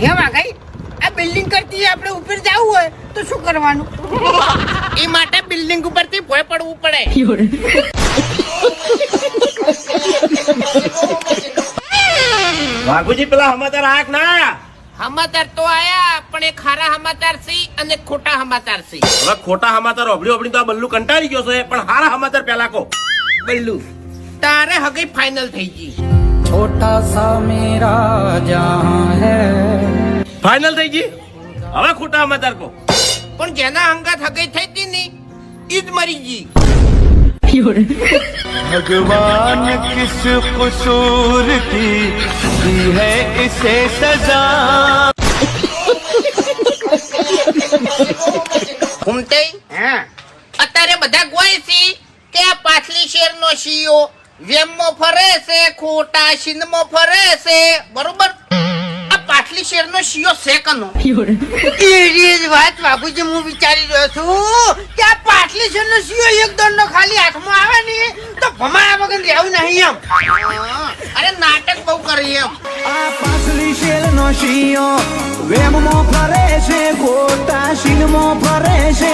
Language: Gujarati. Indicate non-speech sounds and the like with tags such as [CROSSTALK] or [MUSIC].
હે વાઘાઈ આ બિલ્ડિંગ કરતી આપણે ઉપર જવું હોય તો શું કરવાનું? [LAUGHS] એ માટે બિલ્ડિંગ ઉપરથી ભોય પડવું પડે. વાઘુજી પેલા હમાચાર આંખ ના. આયા સમાચાર તો આયા પણ એ ખારા સમાચાર સી અને ખોટા સમાચાર સી. હવે ખોટા સમાચાર ઓભળી ઓભળી તો આ બલ્લુ કંટાળી ગયો છે પણ હારા સમાચાર પેલા કો. બલ્લુ તારે હગઈ ફાઇનલ થઈ ગઈ. छोटा सा मेरा जहां है ફાઇનલ થઈ ગઈ હવે ખોટા સમાચાર કો પણ જેના અંગત હગઈ થઈ હતી ને ઈ જ મરી ગઈ भगवान किस कसूर की दी है इसे सजा ઘૂમતે હા અત્યારે બધા ગોય છે કે આ પાછલી શેર નો સીઓ વેમમાં ફરે છે ખોટા સિંધમાં ફરે છે. બરોબર? આ પાટલી શેર નો સીઓ છે કનો એરી જ વાત બાબુજી હું વિચારી રહ્યો છું કે આ પાટલી શેર નો સીઓ એક દંડો ખાલી હાથમાં આવે ને તો ભમાયા વગર રહેવું નહીં એમ. અરે નાટક બહુ કરી એમ. આ પાટલી શેલ નો શિયો વેમમાં ફરે છે ખોટા શીલમાં ફરે છે.